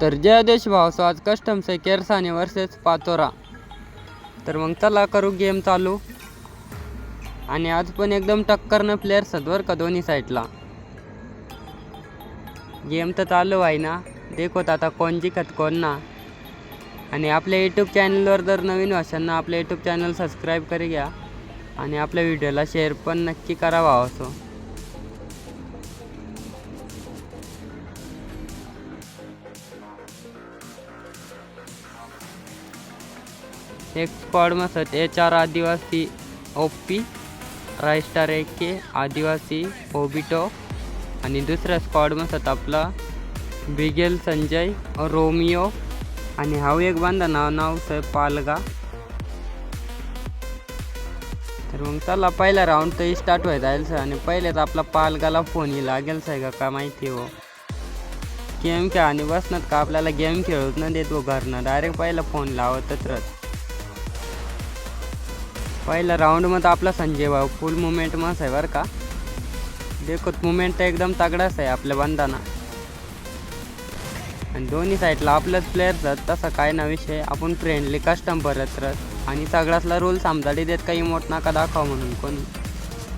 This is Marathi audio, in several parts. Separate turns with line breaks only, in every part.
तर जय देश भाव आज कस्टम्स आहे केरसाने वर्सेस पातोरा. तर मग चला करू गेम चालू. आणि आज पण एकदम टक्करनं प्लेयर्स आहेत बरं का दोन्ही साईडला गेम तर चालू आहे ना. देखोत आता कोण जिकत कोण ना. आणि आपल्या यूट्यूब चॅनलवर जर नवीन असाल ना आपल्या यूट्यूब चॅनल सबस्क्राईब करी घ्या. आणि आपल्या व्हिडिओला शेअर पण नक्की करावा असो एक squad मसत. H R Adivasi OP Raistar A K Adivasi Obito आणि दुसऱ्या स्क्वॉड मसत आपला बिगेल संजय रोमिओ आणि हा एक बांधा नाव नाव स पालगा. तर मग चला पहिला राऊंड तर स्टार्ट व्हायचा आहे आणि पहिलेच आपला पालगाला फोन ही लागेल आहे का काय माहिती हो. गेम खेळ आणि बसणार का आपल्याला गेम खेळूच न देतो हो घरनं. डायरेक्ट पहिला फोन लावतच राहत. पहिला राऊंडमध्ये आपला संजय भाऊ फुल मुवमेंट मस्त आहे बरं का. देखत मुवमेंट तर एकदम तगडाच आहे आपल्या बंधाना आणि दोन्ही साईडला आपलंच प्लेयर्स आहेत तसा काय ना विषय. आपण फ्रेंडली कस्टम भरत राहत आणि सगळ्यातला रूल समजाडी देत काही मोठ नका दाखवा म्हणून कोणी.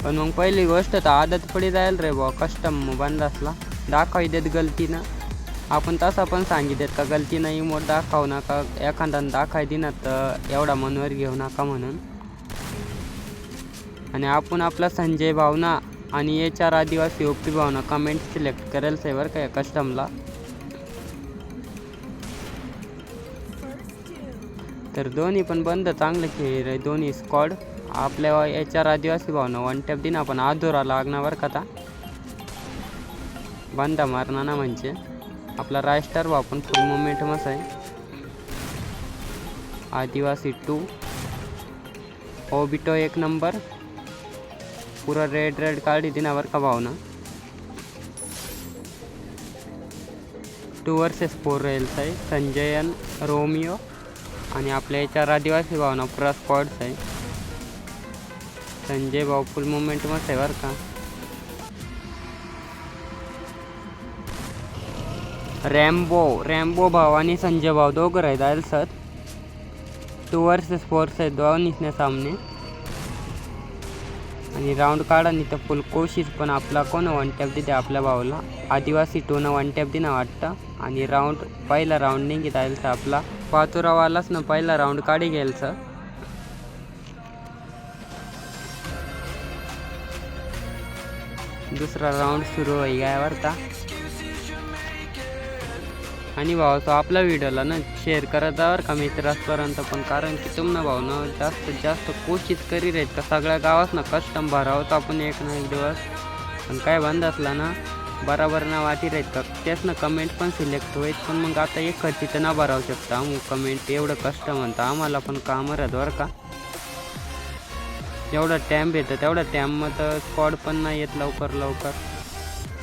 पण मग पहिली गोष्ट तर आदत पडी जाईल रे बा कस्टम बंदासला. दाखवाय देत गलतीनं. आपण तसा पण सांगितलं का गलतीनं इमोट दाखवू नका. एखाद्यानं दाखाय दिना तर एवढा मनवर घेऊ नका म्हणून. आणि आपण आपला संजय भावना आणि एच चार आदिवासी ओपी भावना कमेंट सिलेक्ट करेल आहे बरं का कस्टमला तर दोन्ही पण बंद चांगले खेळ दोन्ही स्क्वॉड आपल्या एच आर आदिवासी भावना वन टॅप दिन आपण आधुरा लागणार कथा का आता? मारणार ना म्हणजे. आपला रायस्टार वापरून फुल मुवमेंट मस्त आहे. आदिवासी टू ओबिटो एक नंबर पुरा रेड रेड काढी दिनावर का भावना टू वर्सेस फोर रेल्स आहे संजयन रोमिओ आणि आपल्या याच्यावर आदिवासी भावना पुरा स्पॉट्स आहे संजय भाऊ फुल मुवमेंट मस्त आहे बरं का? रॅम्बो रॅम्बो भाऊ आणि संजय भाऊ दोघं राहत सर टू वर्सेस फोर्स आहेत दोन्हीच सामने. आणि राऊंड काढा नाही तर फुल कोशिश पण आपला कोण वन टॅप देते आपल्या भावाला? आदिवासी टोनं वन टॅप देणं वाटतं. आणि राऊंड पहिला राऊंड नाही घेता तर आपला पाचोरावालाच ना पहिला राऊंड काढी गेल सर दुसरा राऊंड सुरू होई काय बरं आणि भाऊ तो आपल्या व्हिडिओला ना शेअर करत जावर बरं का मित्रांपर्यंत पण कारण की तुम्हाला भाऊ ना जास्तीत जास्त कोशिश करी राहीत का सगळ्या गावात ना कस्टम भरावं आपण एक ना एक दिवस. पण काय बंद असला ना बराबर ना वाटी राहीत का तेच ना कमेंट पण सिलेक्ट होईल. पण मग आता एक खर्चीचं ना भरावू शकता. अमुक कमेंट एवढं कष्ट म्हणता. आम्हाला पण कामं राहत बरं का. एवढा टॅम्प येतं तेवढा टॅम्पमध्ये स्कॉड पण नाही येत लवकर लवकर.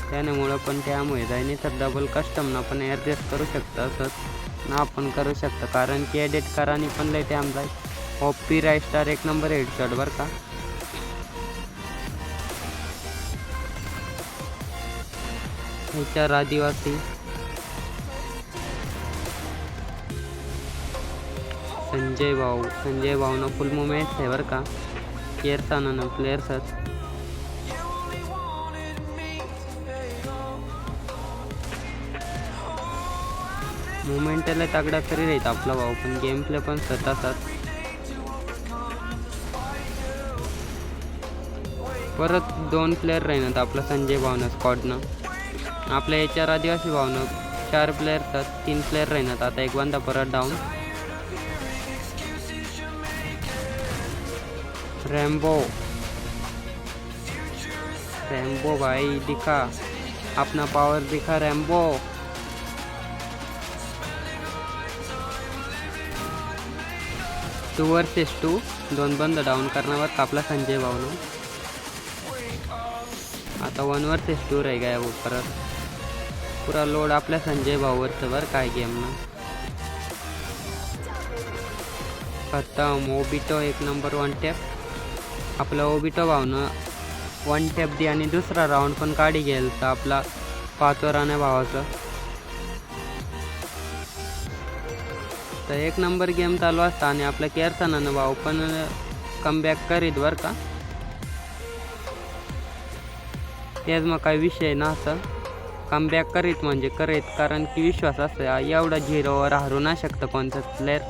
त्यामुळं पण त्यामुळे जायने तर डबल कस्टमना पण ॲडजस्ट करू शकतं असंच ना आपण करू शकतो. कारण की एडिट करानी पण लय टाईम जाईल राय स्टार एक नंबर हेडशॉट बरं का. विचार आदिवासी. संजय भाऊ संजय भाऊनं फुल मुवमेंट आहे बरं का. केअरसानं प्लेयर्सच मुवमेंटला तगडा करी राहीत आपला भाऊ पण गेम प्ले पण स्वतःचाच. परत दोन प्लेअर राहिनात आपला संजय भावना स्कॉडनं आपल्या याच्यावर आदिवासी भावनं चार प्लेअर तर तीन प्लेअर राहिनात आता एक बंदा परत डाऊन रॅम्बो रॅम्बो भाई दिखा. अपना पावर दिखा रॅम्बो टू वर्सेस टू दोन बंद डाऊन करण्यावर कापला संजय भाऊनं. आता वन वर्सेस टू राही गाय परत. पुरा लोड आपल्या संजय भाऊवरचं बरं काय गेमनं खतम ओबिटो एक नंबर वन टॅप आपलं ओबिटो भावनं वन टॅप दे आणि दुसरा राऊंड पण काढी गेल तर आपला पाचोराण्या भावाचं. तर एक नंबर गेम चालू असता आणि आपल्या केअरसनानं भाऊ पण कमबॅक करीत बरं का. तेच मग काही विषय नसतं. कमबॅक करीत म्हणजे करीत कारण की विश्वास असतो एवढा झिरोवर हरू नाही शकतं कोणताच प्लेअर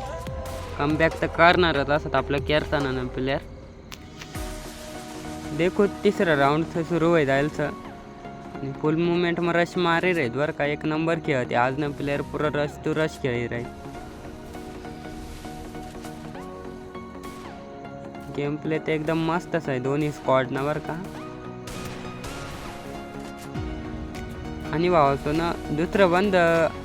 कमबॅक तर करणारच असत आपलं केअरसनानं प्लेअर देखो तिसरं राऊंड सुरू होईल जायचं आणि फुल मुवमेंट मग रश मारे राहीत बरं का. एक नंबर खेळते. आज ना प्लेअर पुरं रश टू रश खेळी राहील गेम प्ले ते एकदम मस्तच आहे दोन्ही स्कॉडनं बरं का. आणि भावाचं ना दुसरं बंद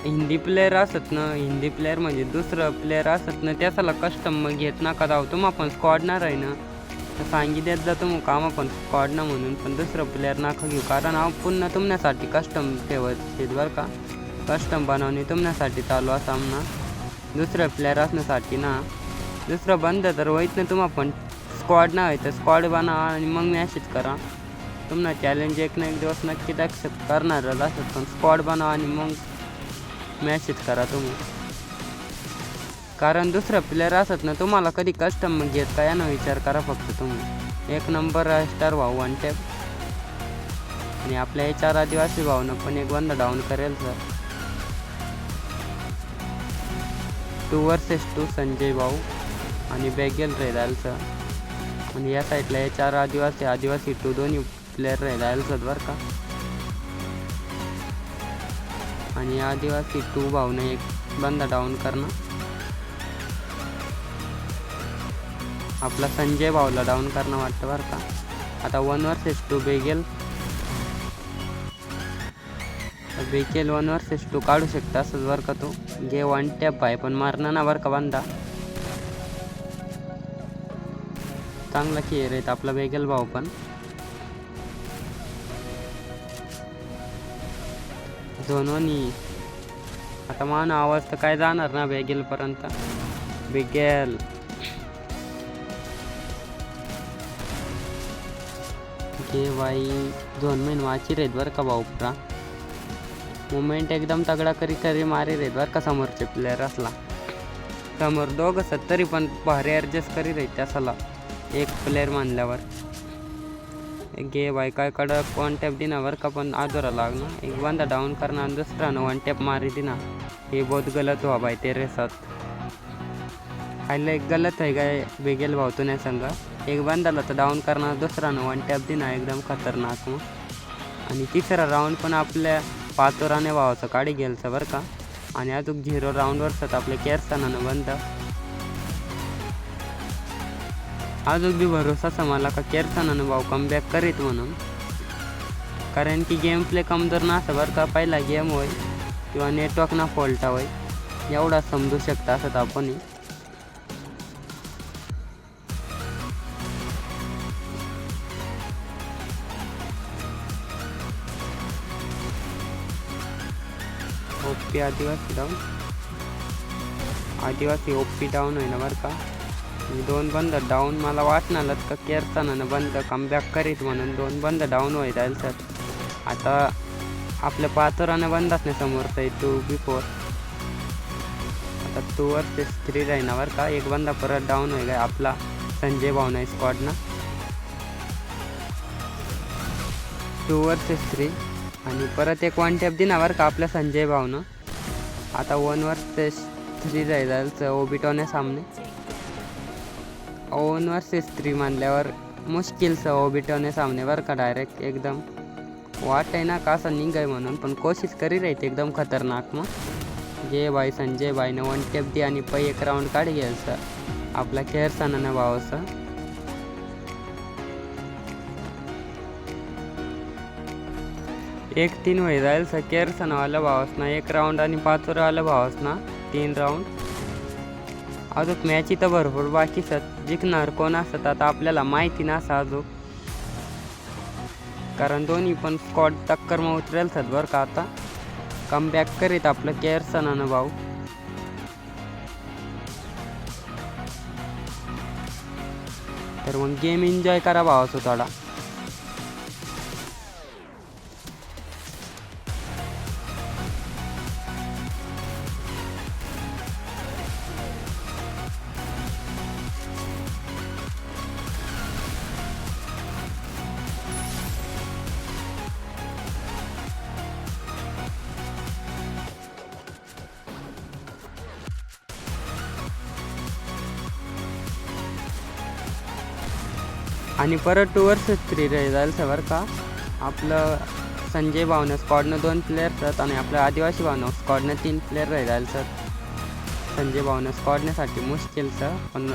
हिंदी प्लेअर असत ना हिंदी प्लेअर म्हणजे दुसरं प्लेअर असत ना त्याला कस्टम मग घेत नका जाऊ. तुम्ही आपण स्कॉडणार आहे ना तर सांगी देत जातो मग काम आपण स्क्वॉड ना म्हणून पण दुसरं प्लेअर नका घेऊ. कारण हा पुन्हा तुमच्यासाठी कस्टम ठेवत बरं का. कस्टम बनवणे तुमच्यासाठी चालू असा ना. दुसरं प्लेअर असण्यासाठी ना. दुसरं बंद तर होईत ना तुम्हा पण. स्क्वॉड ना तर स्क्वॉड बनवा आणि मग मॅसेज करा. तुम्हाला चॅलेंज एक ना एक दिवस नक्की ॲक्सेप्ट करणार असत पण स्क्वॉड बनवा आणि मग मॅसेज करा तुम्ही. कारण दुसरं प्लेअर असत ना तुम्हाला कधी कस्टम घेत का यानं विचार करा फक्त तुम्ही. एक नंबर स्टार भाऊ वन टॅप आणि आपल्या या चार आदिवासी भाऊनं पण एक बंद डाऊन करेल sir two versus two Sanjay भाऊ आणि बॅगेल राहील सर आणि या साईडला हे चार आदिवासी आदिवासी टू दोन्ही प्लेअर राहील सर बरं का? आणि आदिवासी टू भाऊने एक बंद डाऊन करणं. आपला संजय भाऊला डाऊन करणं वाटतं बरं का? आता वन वर्सेस टू बेगेल. बेकेल वन वर्सेस टू काढू शकता असंच बरं का तो. घे वन टॅप आहे पण मारणं ना बरं का बांधा चांगला खेळ आहेत आपला बेगेल भाऊ पण. दोनोनी आता मान आवाज तर काय जाणार ना बेगेलपर्यंत बेगेल घे बाई दोन महिन वाची रेत बरं का भाऊ पुरा मुमेंट एकदम तगडा करी करी मारी रेत बरं का समोरचे प्लेअर असला. समोर दोघं सत्तरी पण भारी ॲडजस्ट करी राहीत त्याला एक प्लेअर मानल्यावर. गे बायकाकडं काय कडक वन टॅप दिना बरं का पण आजोरा लागणं एक बंदा डाऊन करणार दुसरानं वन टॅप मारी दिना. हे बहुत गलत व्हा बाय ते रेसात. खायला एक गलत आहे काय बेगेल भाऊ नाही संग. एक बंदाला तर डाऊन करणार दुसरानं वन टॅप दिना एकदम खतरनाक मग. आणि तिसरा राऊंड पण आपल्या पाचोराने भावाचं काढी गेलचं बरं का. आणि अजून झिरो राऊंडवर सत आपल्या केअरसनानं बंद. आज बी भरोसा आहे मला का केअरसनानं भाऊ कमबॅक करीत म्हणून. कारण की गेम प्ले कमजोर नसं बरं का पहिला गेम होय किंवा नेटवर्क ना फॉल्ट होय एवढा समजू शकता असं आपण. ओपी आदिवासी डाऊन आदिवासी ओपी डाऊन आहे ना बरं का. दोन बंद डाऊन मला वाटणारच का केरताना बंद कमबॅक करीत म्हणून दोन बंद डाऊन होईल जाईल सर आता आपल्या पाचोरानं बंदच नाही समोरचं टू बिफोर आता टू ते थ्री राही ना बरं का? एक बंदा परत डाऊन होईल आपला संजय भावना आहे स्क्वॉडनं टू ते थ्री आणि परत एक वन टॅप दिना बरं का आपल्या संजय भावनं आता वन वर्सेस थ्री जायचं आहे सामने. वन वर्सेस थ्री मानल्यावर मुश्किलचं ओबिटोने सामने बरं का डायरेक्ट एकदम. वाट आहे ना का असं निघाय म्हणून पण कोशिश करी राहते एकदम खतरनाक मग. जे बाई संजय बाईनं वन टेप दी आणि पै एक राऊंड काढी सर आपला केअरसननं भाव सर एक तीन वय जाईल सकेर सणावाला भावस ना एक राऊंड आणि पाचवरवाला भावसना तीन राऊंड अजून मॅची तर भरपूर बाकी सत जिंकणार कोण असत आता आपल्याला माहिती नसा अजून. कारण दोन्ही पण स्कॉट टक्कर मग उतरेल सत बरं का आता. कमबॅक करीत आपलं केअर सणानं भाऊ. तर मग गेम एन्जॉय करा भावाचं थोडा आणि परत टू वर्सेस थ्री जाईल बरं का. आपलं संजय भावना स्कॉडनं दोन प्लेयर आहेत आणि आपलं आदिवासी भावना स्कॉडनं तीन प्लेयर राहिला सर संजय भावना स्कॉडण्यासाठी मुश्किल सर पण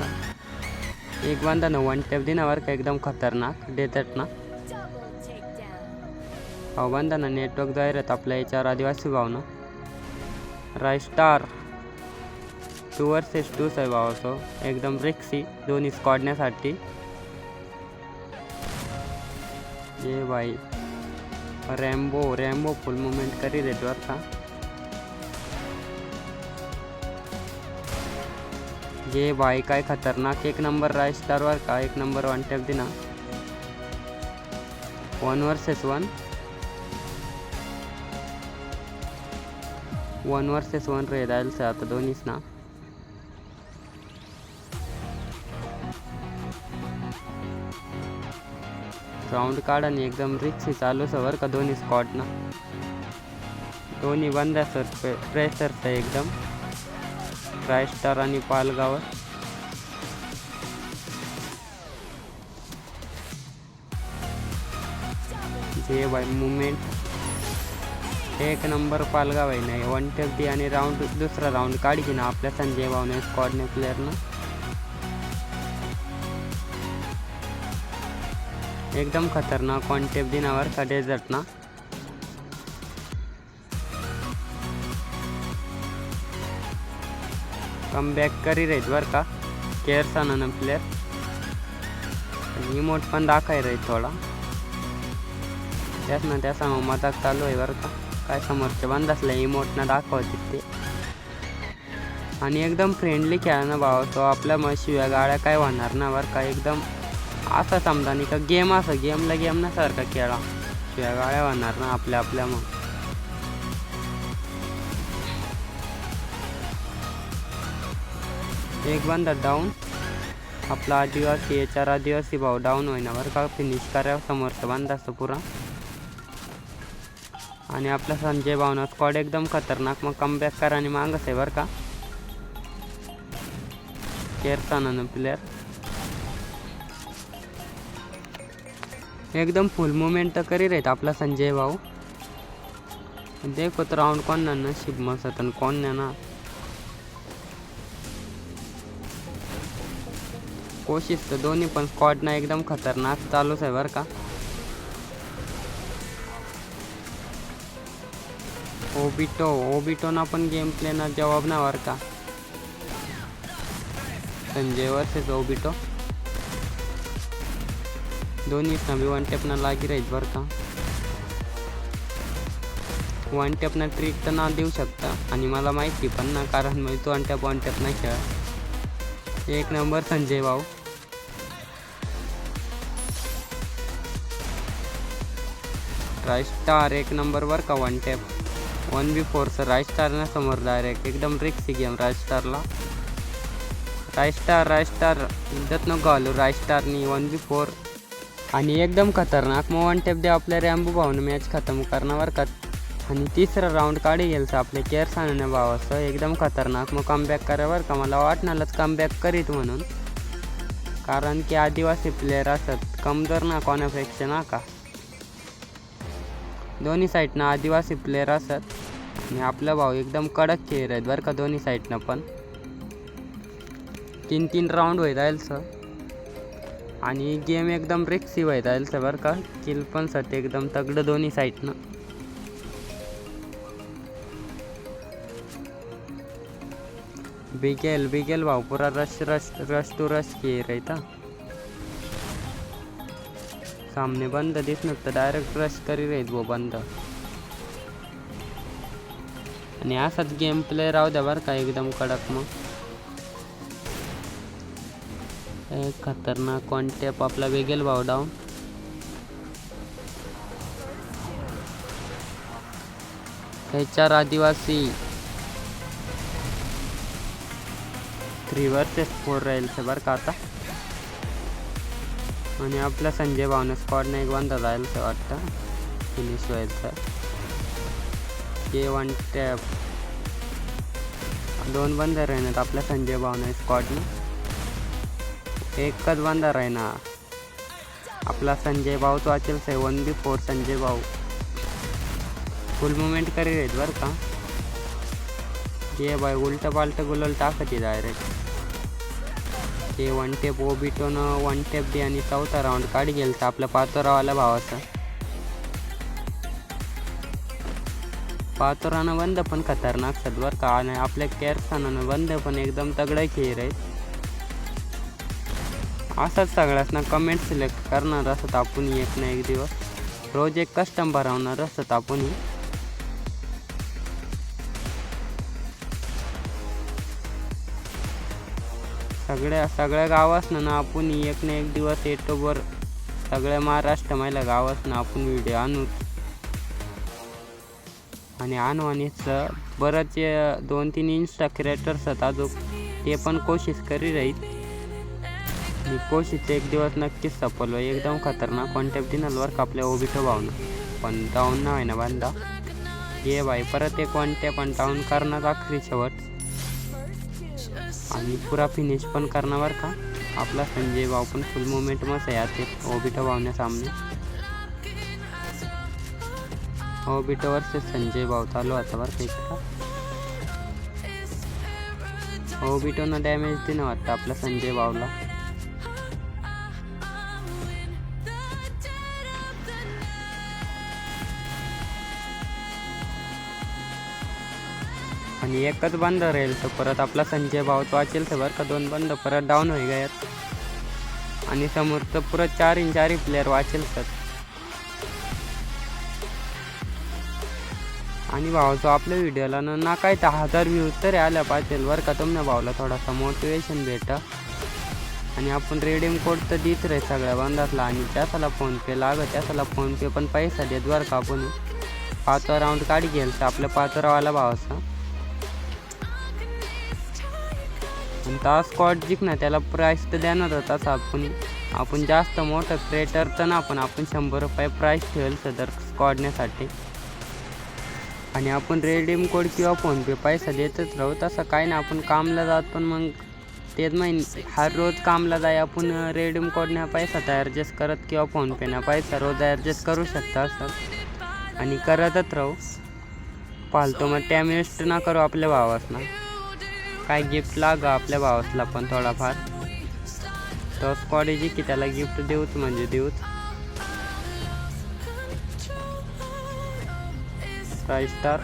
एक बांधा ना वन टेप दिनावर का एकदम खतरनाक देतात ना
Double takedown.
हो बांधा ना नेटवर्क जाहिरात आपल्या याच्यावर आदिवासी भावना. Rai star two versus two आहे भावाचो एकदम रिक्सी दोन्ही स्कॉडण्यासाठी ये बाई रॅम्बो रॅम्बो फुल मुवमेंट करी देत बरं का। ये बाई काय खतरनाक एक नंबर राय स्टारवर का, एक नंबर वन टॅप दिना। One versus one one versus one रे राहील आता दोन्हीच ना राऊंड काढ आणि एकदम रिक्सी चालू आहे बरं का दोन्ही स्कॉटना दोन्ही बंद सर प्रेसर्स एकदम. ट्राय स्टार आणि पालगावर. जे बाय मुवमेंट एक नंबर पालगाव आहे नाही वन ट्वेंटी आणि राऊंड दुसरा राऊंड काढी ना आपल्या संजय भावने स्कॉडने प्लेअरनं एकदम खतरनाक वन दिनावर का डेझर्ट ना. कम बॅक करी राहीत बर का केअर सानानं प्लेअर रिमोट पण दाखाय रे थोडा. त्याच ना त्याचा मजाक चालू आहे बरं का. काय समोरचे बंद असल्या इमोटनं दाखवते ते. आणि एकदम फ्रेंडली खेळा ना भाव तो आपल्या मग गाड्या काय होणार ना बरं का एकदम असं समजा नाही का गेम असं गेमला गेम नसारखा खेळा. शिव्या गाळ्या होणार ना आपल्या आपल्या मग. एक बंदा डाऊन आपला आदिवासी याच्यावर आदिवासी भाऊ डाऊन होईना बरं का. फिनिश करा समोरचं बांधा असतं पुरा. आणि आपला संजय भावना स्क्वॉड एकदम खतरनाक मग कमबॅक करा आणि मागच आहे बरं का. केअरसानानं प्लेअर एकदम फुल मुवमेंट तर करी रेत आपला संजय भाऊ. देखो तो राऊंड कोण ना ना मस्त आणि कोण नाही ना. कोशिश तर दोन्ही पण स्कॉट ना एकदम खतरनाक चालूच आहे बरं का. ओबिटो ओबिटो ना पण गेम प्ले ना जवाब ना बरं का. Sanjay versus Obito. दोन्ही नवी वन टेपना लागी राहीत बरं का. वन टेपना ट्रिक तर ना देऊ शकता. आणि मला माहिती पण ना कारण मी तो वन टॅप वन टॅप नाही खेळ एक नंबर संजय भाऊ. राय स्टार एक नंबरवर का वन टॅप वन बी फोरचं राय स्टारनं समोर डायरेक्ट एकदम रिक्सी गेम राय स्टारला राय स्टार राय स्टार इज्जत नको घालू राय स्टारनी वन बी फोर आणि एकदम खतरनाक मग वन टेप दे आपल्या रॅम्बू भाऊनं मॅच खतम करणार का? आणि तिसरा राऊंड काढी गेलं आपले केअर साने भावाचं. एकदम खतरनाक मग कमबॅक करावर का? मला वाटणारच कमबॅक करीत म्हणून. कारण की आदिवासी प्लेयर असत कमजोर ना कोणापेक्षा ना का? दोन्ही साईडनं आदिवासी प्लेयर असत आणि आपला भाऊ एकदम कडक खेळ आहेत बरं का दोन्ही साईडनं पण. तीन तीन राऊंड होईल राहील सर आणि गेम एकदम रिक्सी होत राहील बरं का. किल पण सत एकदम तगडं दोन्ही साईडनं बिगेल बिगेल भाऊ पुरा rush rush rush two rush की राहता सामने बंद दिस नसतं डायरेक्ट रश करी राहीत भाऊ बंद. आणि असाच गेम प्ले राहू द्या बरं का एकदम कडक मग. खतरनाक. खतरनाक टॅप आपला वेगेल भाव डाऊन? चार आदिवासी. थ्रीवर ते फोर राहील बरं का आता. आणि आपला संजय भावने स्कॉडने एक बंद राहील असं वाटतं. फिनिश व्हायचं. के वन टॅप दोन बंद राहणार आपल्या संजय भावने स्कॉडने एकच आहे ना. आपला संजय भाऊ तो वाचेल सेवन बी फोर संजय भाऊ. फुल मुवमेंट करी आहेत बरं का. ये बाय उलटं पालटं गुलल टाकत डायरेक्ट ते वन टेप ओ ओबिटोनं वन टेप डी आणि चौथा राऊंड काढी गेलं तर आपल्या पातोरावाला भावाचं पाचोरानं बंद पण खतरनाक सदवर का. आणि आपल्या केअरसानानं बंद पण एकदम तगडं खेळ आहे असाच सगळ्यासना कमेंट सिलेक्ट करणार असत आपण एक ना एक दिवस. रोज एक कस्टम भरवणार असत आपण सगळ्या सगळ्या गावासनं ना आपण एक ना एक दिवस युट्यूबवर सगळ्या महाराष्ट्र महिला गावासनं आपण व्हिडिओ आणू. आणि आणू आणि दोन तीन इंस्टा क्रिएटर्स आहेत अजून. ते पण कोशिश करी राहील निकोशीचे एक दिवस नक्कीच सफल एकदम खतरनाक कॉन्टॅक्ट नलवर का आपल्या ओबिटो भावना. पण डाऊन ना आहे ना बांधा. ये बाई परत एक वन टॅप टाऊन करणार आखरी शेवट? आणि पुरा फिनिश पण करणार बरं का? आपला संजय भाऊ पण फुल मुवमेंट मस्त आहे. ते ओबिटो भावने सामने. हो, ओबिटो वर्सेस संजय भाऊ. चालू आता बरं का इकडं. ओबिटोनं डॅमेज दिनं वाटतं आपल्या संजय भाऊला. आणि एकच बंद राहील तर परत आपला संजय भाव तो वाचेल तर बरं का दोन बंद परत डाऊन होई गयात आणि समोरचं पुरत चार इन चारही प्लेअर वाचेल सर. आणि भावाचं आपल्या व्हिडिओला ना काय तर हजार व्ह्यूज तरी आल्या पाहिजेल बरं का तुमच्या भावाला थोडासा मोटिवेशन भेटा. आणि आपण रेडीम कोड तर देत राहील सगळ्या बंदातला आणि त्यासाला फोनपे लागत त्यासाला फोनपे पण पैसा देत बरं का आपण. पाचवा राऊंड काढी गेल तर आपल्या पाचरावाला भावाचा. पण तास स्कॉट जिंक ना त्याला प्राईस तर देणार होता आपण. आपण जास्त मोठं क्रेटर तर ना पण आपण शंभर रुपये प्राईस ठेवेल सदर स्कॉडण्यासाठी. आणि आपण रेडीम कोड किंवा फोनपे पैसा देतच राहू तसं काय ना आपण कामला जात पण मग तेच माहिती हर रोज कामला जाय आपण रेडीम कोडने पैसा तर ॲडजस्ट करत किंवा फोनपेनं पैसा रोज ॲडजस्ट करू शकता असं. आणि करतच राहू. पालतो मग टाईम वेस्ट ना करू आपल्या भावासना. काय गिफ्ट लाग आपल्या भावासला पण थोडाफार. तो कॉलेजी की त्याला गिफ्ट देऊच म्हणजे देऊच. फाय स्टार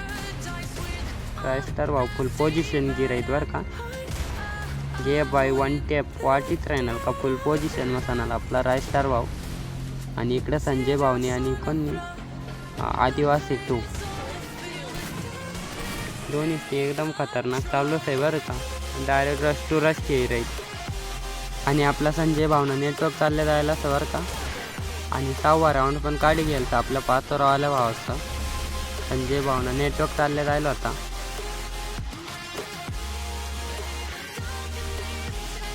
फाय स्टार भाऊ फुल पोझिशन गिराईत बरं का. जे बाय वन टॅप वाटीत राहणार का फुल पोझिशन मसानाल आपला राय स्टार भाऊ. आणि इकडे संजय भाऊनी आणि कोणी आदिवासी टू दोन्ही ते एकदम खतरनाक चालूच आहे बरं का. डायरेक्ट रश टू रश खेळ राहील आणि आपला संजय भावना नेटवर्क चालले जायला असं बरं का. आणि सहावा राऊंड पण काढी गेल तर आपल्या पाचोरावाल्या भावाचा संजय भावना नेटवर्क चालले जायला होता.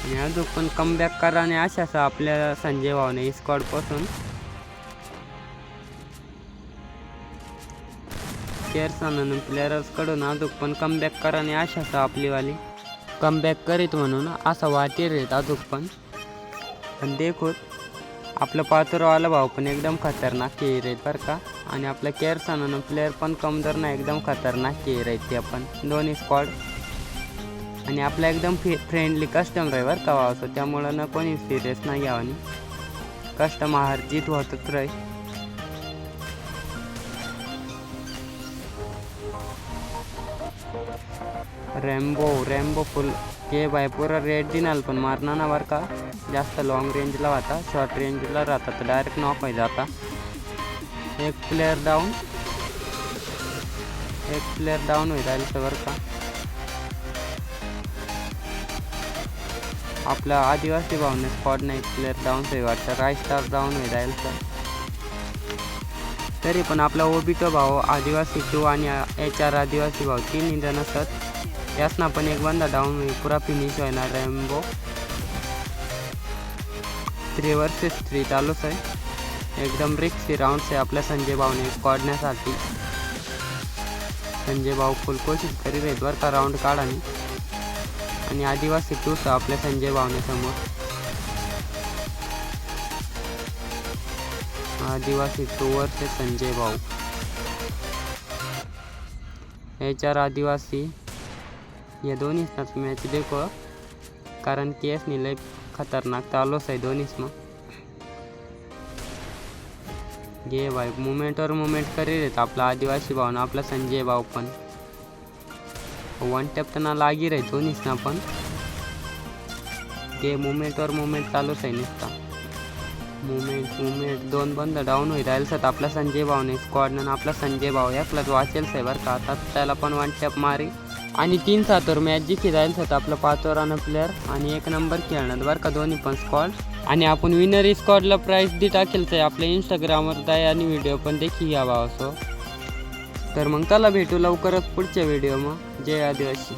आणि अजून पण कमबॅक करा आणि अशाच आपल्या संजय भावने स्कॉडपासून केअर्सन प्लेयर्सकडून अजून पण कमबॅक कराने आशा अशाच आपलीवाली. कमबॅक करीत म्हणून असा वाटेर रेत अजून पण. पण देखोत आपलं पाचोरवाला भाऊ पण एकदम खतरनाक केर आहेत बरं का. आणि आपल्या केअर्सनानं प्लेअर पण कमजोर ना एकदम खतरनाक केर आहेत ते आपण दोन्ही स्क्वॉड आणि आपला एकदम फे फ्रेंडली कस्टमर आहे बरं का वावचं त्यामुळं ना कोणी सिरियस नाही घ्यावं आणि. हार जीत होतच राहील. रॅम्बो रॅम्बो फुल हे बाय पुरा रेड दिनाल पण मारणार ना बरं का? जास्त लॉंग रेंजला होता शॉर्ट रेंजला राहता तर डायरेक्ट नॉक होई जाता. एक प्लेअर डाऊन एक प्लेअर डाऊन होईल राहील बरं का. आपला आदिवासी भाऊने स्पॉट नाही प्लेअर डाऊन होईल वाटतं. राय स्टार डाऊन होईल राहील सर तरी पण आपला ओबिटो भाऊ आदिवासी टू आणि एच आर आदिवासी भाऊ तीन जण असतात यासना पण एक बंदा डाऊन पुरा फिनिश होणार रॅम्बो थ्री वर्सेस थ्री चालूच आहे. एकदम रिक्सी राऊंड्स आहे आपल्या संजय भाऊने काढण्यासाठी. संजय भाऊ फुल कोशिश करीत आहेत बरं का राऊंड काढाने आणि आदिवासी टूच आपल्या संजय भावने समोर. आदिवासी टोवर ते संजय भाऊ. याच्यावर आदिवासी या दोन्हीच मॅच देखो कारण की यासनी लय खतरनाक चालूच आहे दोन्हीच मग. घे भाई मुमेंटवर मुमेंट करीत आपला आदिवासी भाऊ ना आपला संजय भाऊ पण. वन टॅप तर ना लागी रे दोन्हीच ना पण. घे मुमेंटवर मुमेंट चालूच आहे नुसता. मुमेंट मुमेंट दोन बंद डाऊन होईल राहील सर आपला संजय भाऊने स्क्वॉडनं आपला संजय भाऊ. यातलाच वाचेल आहे बरं का? आता त्याला पण वन टॅप मारी. आणि तीन सातवर मॅच जिंकी जाईल सर आपलं पाच रन प्लेअर आणि एक नंबर खेळणार बरं का? दोन्ही पण स्कॉड आणि आपण विनर स्कॉडला प्राईज दी टाकेल तर आपल्या इंस्टाग्रामवर जाय आणि व्हिडिओ पण देखील घ्यावा असो तर मग त्याला भेटू लवकरच पुढच्या व्हिडिओ मग. जय आदिवासी.